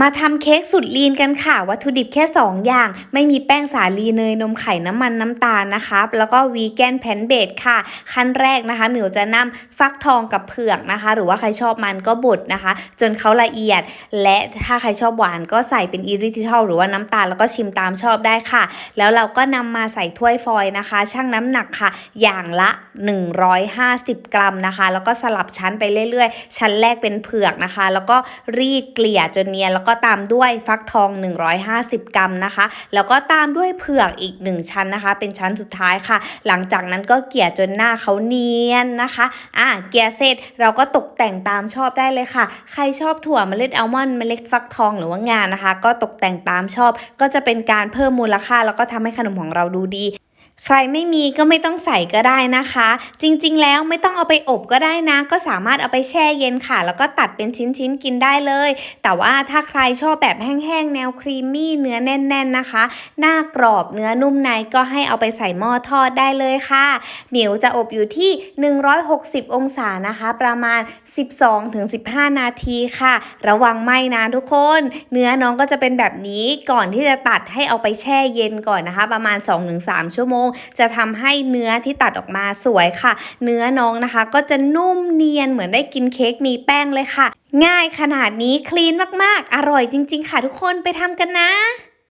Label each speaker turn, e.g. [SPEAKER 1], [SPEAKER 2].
[SPEAKER 1] มาทำเค้กสุดลีนกันค่ะ วัตถุดิบแค่ 2 อย่าง ไม่มีแป้งสาลีเนยนมไข่น้ำมันน้ำตาลนะคะแล้วก็วีแกนแพนเบดค่ะ ขั้นแรกนะคะหมิวจะนำฟักทองกับเผือกนะคะ หรือว่าใครชอบมันก็บดนะคะ จนเขาละเอียด และถ้าใครชอบหวานก็ใส่เป็นอีริทิทอลหรือว่าน้ำตาลแล้วก็ชิมตามชอบได้ค่ะ แล้วเราก็นำมาใส่ถ้วยฟอยล์นะคะ ชั่งน้ำหนักค่ะ อย่างละ 150 กรัมนะคะ แล้วก็สลับชั้นไปเรื่อยๆ ชั้นแรกเป็นเผือกนะคะ แล้วก็รีดเกลี่ยจนเนียนแล้วก็ตามด้วยฟักทอง 150 กรัมนะคะ แล้วก็ตามด้วยเผือกอีก 1 ชั้นนะคะ เป็นชั้นสุดท้ายค่ะ หลังจากนั้นก็เกลี่ยจนหน้าเขาเนียนนะคะอะเกลี่ยเสร็จเราก็ตกแต่งตามชอบได้เลยค่ะ ใครชอบถั่วเมล็ดอัลมอนด์เมล็ดฟักทองหรือว่างานะคะ ก็ตกแต่งตามชอบ ก็จะเป็นการเพิ่มมูลค่า แล้วก็ทำให้ขนมของเราดูดี ใครไม่มีก็ไม่ต้องใส่ก็ได้นะคะ จริงๆ แล้วไม่ต้องเอาไปอบก็ได้นะ ก็สามารถเอาไปแช่เย็นค่ะ แล้วก็ตัดเป็นชิ้นๆ กินได้เลย แต่ว่าถ้าใครชอบแบบแห้งๆ แนวครีมมี่เนื้อแน่น ๆนะคะ หน้ากรอบเนื้อนุ่มในก็ให้เอาไปใส่หม้อทอดได้เลยค่ะหมิวจะอบอยู่ที่ 160 องศานะคะ ประมาณ 12-15 นาทีค่ะ ระวังไหมนะทุกคน เนื้อน้องก็จะเป็นแบบนี้ก่อนที่จะตัดให้เอาไปแช่เย็นก่อนนะคะ ประมาณ 2-3 ชั่วโมงจะทำให้เนื้อที่ตัดออกมาสวยค่ะ เนื้อน้องนะคะ ก็จะนุ่มเนียนเหมือนได้กินเค้กมีแป้งเลยค่ะ ง่ายขนาดนี้คลีนมากๆ อร่อยจริง ๆ ค่ะทุกคนไปทำกันนะ